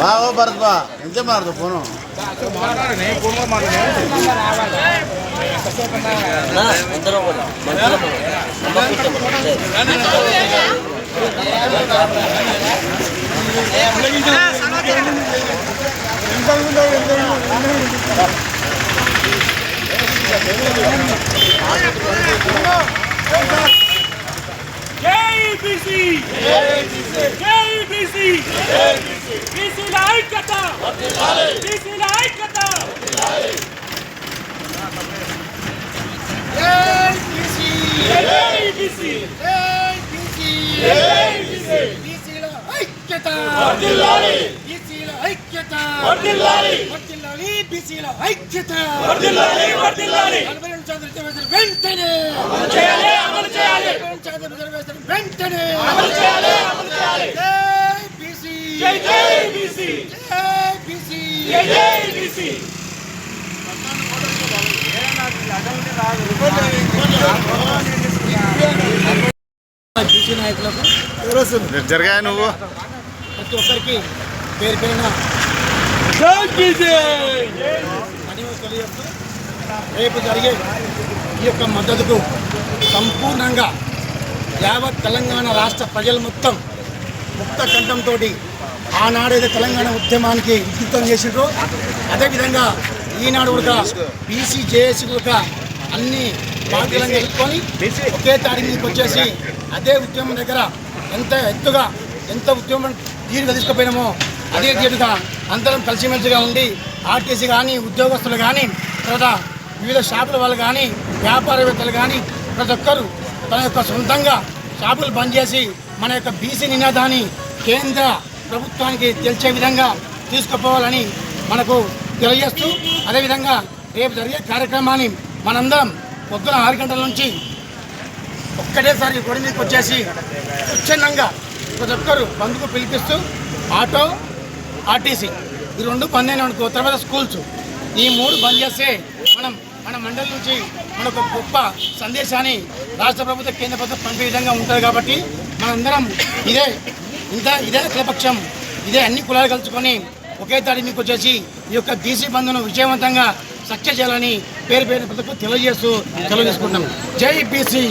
బాగో భరత్ బా ఎంత మారదు ఫోను జై బీసీ. బీసీల ఐక్యత. బీసీల ఐక్యత. వెంటనే అమలు జై జై బీసీ జై బీసీ జై జై బీసీ బీసీ నాయకులకు జరిగా నువ్వు? ప్రతి ఒక్కరికి పేరు పేరున రేపు జరిగే ఈ యొక్క మద్దతుకు సంపూర్ణంగా యావత్ తెలంగాణ రాష్ట్ర ప్రజలు మొత్తం ముక్త కంఠంతో ఆనాడైతే తెలంగాణ ఉద్యమానికి ఉద్యుక్తం చేసిండ్రో అదేవిధంగా ఈనాడు కూడా బీసీ జేఏసీ కూడా అన్ని పార్టీలను కలుపుకొని ఒకే తాడి మీదకి వచ్చేసి అదే ఉద్యమం దగ్గర ఎంత ఎత్తుగా ఎంత ఉద్యమం తీరుగా తీసుకుపోయినామో అదే తీరుగా అందరం కలిసిమెలిసిగా ఉండి ఆర్టీసీ కానీ ఉద్యోగస్తులు కానీ తర్వాత వివిధ షాపుల వాళ్ళు కానీ వ్యాపారవేత్తలు కానీ ప్రతి ఒక్కరు తన యొక్క సొంతంగా షాపులు బంద్ చేసి మన యొక్క బీసీ నినాదాన్ని కేంద్ర ప్రభుత్వానికి తెలిసే విధంగా తీసుకుపోవాలని మనకు తెలియజేస్తూ అదేవిధంగా రేపు జరిగే కార్యక్రమాన్ని మనందరం పొద్దున ఆరు గంటల నుంచి ఒక్కటేసారి రోడ్డు మీదకి వచ్చేసి స్వచ్ఛందంగా ప్రతి ఒక్కరు బంధుకు పిలిపిస్తూ ఆటో ఆర్టీసీ ఈ రెండు బంద్ అయిన అనుకో తర్వాత స్కూల్స్. ఈ మూడు బంద్ చేస్తే మనం మన మండలి నుంచి మనకు గొప్ప సందేశాన్ని రాష్ట్ర ప్రభుత్వ కేంద్ర ప్రభుత్వం పంపే విధంగా ఉంటుంది కాబట్టి మనందరం ఇదే ఇంత ఇదే అఖిలపక్షం. ఇదే అన్ని కులాలు కలుసుకొని ఒకే తాడి మీకు వచ్చేసి ఈ యొక్క బీసీ బంధును విజయవంతంగా సక్సెస్ చేయాలని పేరు పేరు ప్రతి తెలియజేస్తూ తెలియజేసుకుంటాం జై బీసీ!